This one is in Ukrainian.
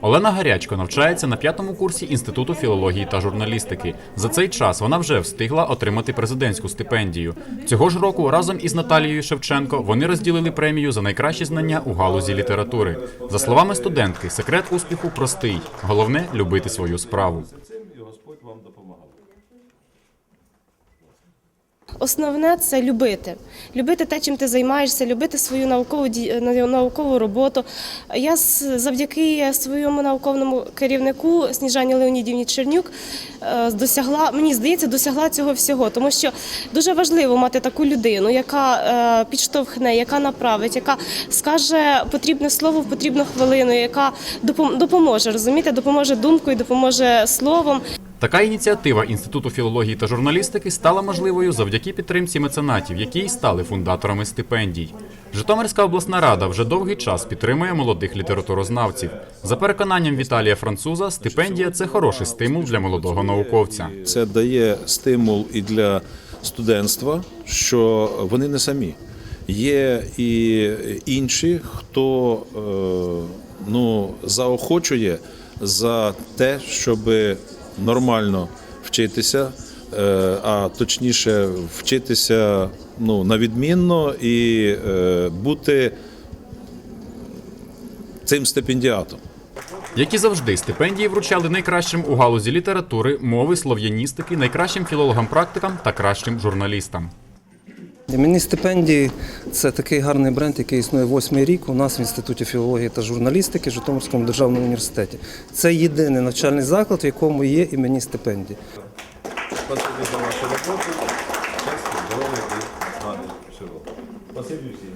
Олена Гарячко навчається на п'ятому курсі Інституту філології та журналістики. За цей час вона вже встигла отримати президентську стипендію. Цього ж року разом із Наталією Шевченко вони розділили премію за найкращі знання у галузі літератури. За словами студентки, секрет успіху простий. Головне любити свою справу. Основне це любити. Любити те, чим ти займаєшся, любити свою наукову ді- наукову роботу. Я завдяки своєму науковому керівнику Сніжані Леонідівні Чернюк е, досягла, мені здається, досягла цього всього, тому що дуже важливо мати таку людину, яка е, підштовхне, яка направить, яка скаже потрібне слово в потрібну хвилину, яка допоможе, розумієте, допоможе думкою, допоможе словом. Така ініціатива Інституту філології та журналістики стала можливою завдяки підтримці меценатів, які й стали фундаторами стипендій. Житомирська обласна рада вже довгий час підтримує молодих літературознавців. За переконанням Віталія Француза, стипендія це хороший стимул для молодого науковця. Це дає стимул і для студентства, що вони не самі. Є і інші, хто е, ну, заохочує за те, щоб нормально вчитися, е, а точніше вчитися ну, на відмінно і е, бути цим стипендіатом. Як і завжди, стипендії вручали найкращим у галузі літератури, мови, слов'яністики, найкращим філологам-практикам та кращим журналістам. Мені стипендії це такий гарний бренд, який існує восьмий рік у нас в Інституті філології та журналістики Житомирському державному університеті. Це єдиний навчальний заклад, в якому є імені стипендії. Спасибі за вашу роботу. Щастя, і всім.